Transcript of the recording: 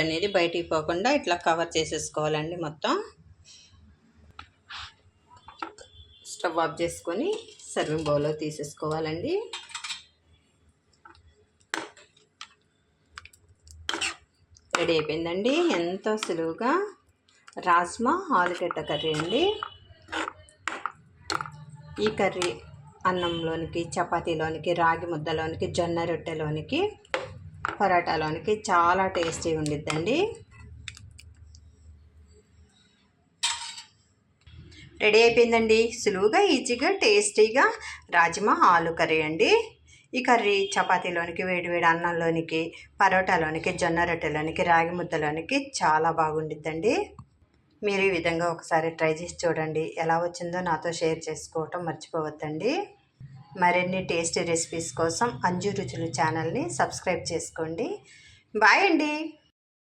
అనేది బయటికి పోకుండా ఇట్లా కవర్ చేసేసుకోవాలండి మొత్తం. స్టవ్ ఆఫ్ చేసుకొని సర్వింగ్ బౌల్లో తీసేసుకోవాలండి. రెడీ అయిపోయిందండి. ఎంతో సులువుగా. రాజ్మా ఆలుగడ్డ కర్రీ అండి. ఈ కర్రీ అన్నంలోనికి చపాతీలోనికి రాగి ముద్దలోనికి జొన్న రొట్టెలోనికి పరాటాలోనికి చాలా టేస్టీ ఉండిద్దండి. రెడీ అయిపోయిందండి. సులువుగా ఈజీగా టేస్టీగా రాజ్మా ఆలు కర్రీ అండి. ఈ కర్రీ చపాతీలోనికి వేడివేడి అన్నంలోనికి పరోటాలోనికి జొన్న రొట్టెలోనికి రాగి ముద్దలోనికి చాలా బాగుండిద్దండి. మీరు ఈ విధంగా ఒకసారి ట్రై చేసి చూడండి. ఎలా వచ్చిందో నాతో షేర్ చేసుకోవటం మర్చిపోవద్దండి. మరిన్ని టేస్టీ రెసిపీస్ కోసం అంజు రుచులు ఛానల్ని సబ్స్క్రైబ్ చేసుకోండి. బాయ్ అండి.